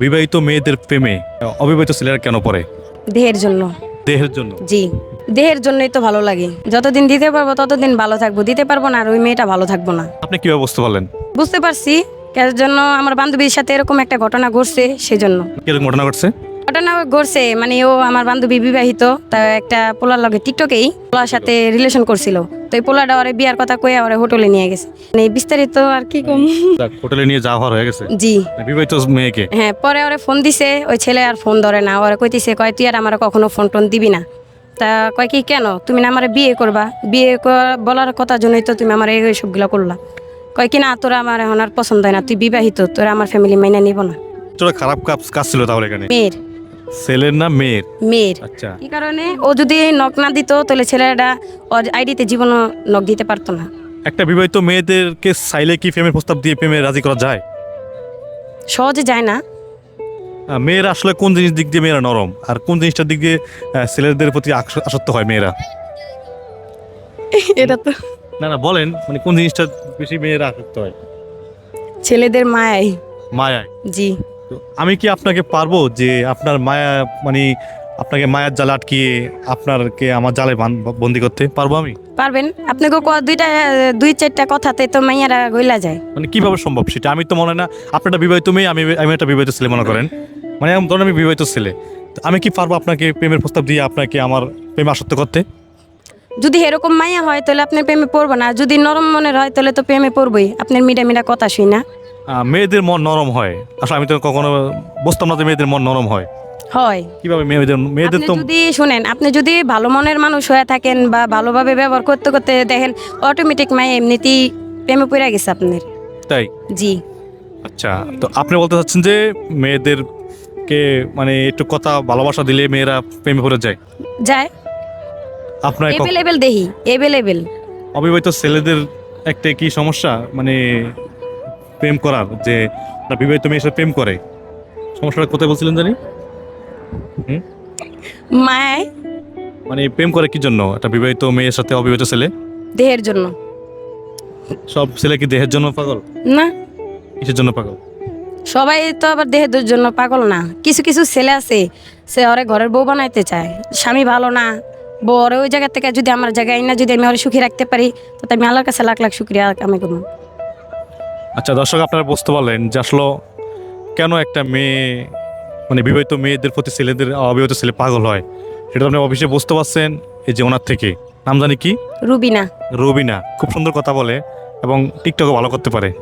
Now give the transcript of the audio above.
বিবাহিত মেয়েদের প্রেমে অবিবাহিত ছেলেরা কেন পড়ে? দেহের জন্য। দেহের জন্য? জি। দেহের জন্যই তো ভালো লাগে। যতদিন দিতে পারব ততদিন ভালো থাকব। দিতে পারব না আর ওই মেয়েটা ভালো থাকব না। আপনি কীভাবে বুঝতে পারলেন বুঝতে পারছি। এর জন্য আমার বান্ধবীর সাথে এরকম একটা ঘটনা ঘটছে সেজন্য। কীরকম ঘটনা ঘটছে? ঘটনা ঘটছে মানে ও আমার বান্ধবী বিবাহিত তা একটা পোলার লগে টিকটকেই পোলার সাথে রিলেশন করছিল। তো এই পোলাটা ওরে বিয়ার কথা কয়ে ওরে হোটেলে নিয়ে গেছে। মানে বিস্তারিত আর কি কম। হোটেলে নিয়ে যাওয়া হয়ে গেছে। জি। বিবাহিত মেয়েকে। হ্যাঁ পরে ওরে ফোন দিছে ওই ছেলে আর ফোন ধরে না। ওরে কইতিছে কয় তুই আর আমার কখনো ফোন টোন দিবি না? তা কয় কি কেন? তুমি না আমার বিয়ে করবা? বিয়ে বলার কথা জন্যই তো তুমি আমার এই সবগুলো করলা। কয় কি না তোরা আমার এখন আর পছন্দ হয় না। তুই বিবাহিত তোরা আমার ফ্যামিলি মাইনা নিব না। তোরা খারাপ কাজ ছিল তাহলে এখানে? মেয়ের। ছেলের না মেয়ের? মেয়ের। আচ্ছা। কি কারণে? ও যদি নখ না দিত তাহলে ছেলেটা ওর আইডিতে জীবনও নক দিতে পারতো না। একটা বিবাহিত মেয়েদেরকে চাইলে কি প্রেমের প্রস্তাব দিয়ে প্রেমে রাজি করা যায়? সহজে যায় না। আহ, মেয়েরা আসলে কোন জিনিস দিক দিয়ে মেয়েরা নরম? আর কোন জিনিসটার দিক দিয়ে আহ, ছেলেদের প্রতি আস- আসক্ত হয় মেয়েরা? এটা তো না না বলেন মানে কোন জিনিসটা বেশি মেয়েরা আসক্ত হয়? ছেলেদের মায়াই। মায়ায় জি। আমি কি আপনাকে পারব যে আপনার মায়া মানে আপনাকে মায়ার জালে আটকিয়ে আপনারকে আমার জালে বান- বন্দি করতে? পারব আমি? পারবেন। আপনাকে ক- দুইটা দুই চারটা কথাতে তো মাইয়ারা গইলা যায়। মানে কীভাবে সম্ভব সেটা? আমি তো মনে না আপনার বিবাহিত মেয়ে আমি আমি একটা বিবাহিত ছেলে মনে করেন। মানে আমি ধরেন আমি বিবাহিত ছেলে। তো আমি কি পারব আপনাকে প্রেমের প্রস্তাব দিয়ে আপনাকে আমার প্রেমে আসক্ত করতে? যদি এরকম মাইয়া হয় তাহলে আপনার প্রেমে পড়ব না। যদি নরম মনের হয় তাহলে তো প্রেমে পড়বই। আপনার মিডা মিডা কথা শুই না। মেয়েদের মন নরম হয়। আসলে আমি তো কখনো বুঝতাম না যে মেয়েদের মন নরম হয়। হয়। কীভাবে মেয়েদের মেয়েদের তো যদি শুনেন আপনি যদি ভালো মনের মানুষ হয়ে থাকেন বা ভালোভাবে ব্যবহার করতে করতে দেখেন অটোমেটিক মায়ে এমনিতেই প্রেমে পড়ে গেছে আপনার। তাই? জি। আচ্ছা তো আপনি বলতে চাচ্ছেন যে মেয়েদেরকে মানে একটু কথা ভালোবাসা দিলে মেয়েরা প্রেমে পড়ে যায়? যায়। আপনার ক- এভেলেবেল দেহি এভেলেবেল অবিবাহিত ছেলেদের একটা কি সমস্যা? মানে প্রেম করার যে না বিবাহিত মেয়ের সাথে প্রেম করে। সমস্যাটা কোথায় বলছিলেন জানি? মায় মানে প্রেম করে কি জন্য? একটা বিবাহিত মেয়ের সাথে অবিবাহিত ছেলে? দেহের জন্য। সব ছেলে কি দেহের জন্য পাগল? না। কিসের জন্য পাগল? সবাই তো আবার দেহের জন্য পাগল না। কিছু কিছু ছেলে আছে সে ওরে ঘরের বউ বানাইতে চায়। স্বামী ভালো না। বউ ওরে ওই জায়গা থেকে যদি আমার জায়গায় না যদি আমি ওরে সুখী রাখতে পারি তো আমি আল্লাহর কাছে লাখ লাখ শুক্রিয়া আমি করব। আচ্ছা দর্শক আপনারা বুঝতে পারলেন যে আসলে কেন একটা মেয়ে মানে বিবাহিত মেয়েদের প্রতি ছেলেদের অবিবাহিত ছেলে পাগল হয়? সেটা আপনি অফিসে বুঝতে পারছেন এই যে ওনার থেকে। নাম জানি কি? রুবিনা। রুবিনা। খুব সুন্দর কথা বলে এবং টিকটকও ভালো করতে পারে।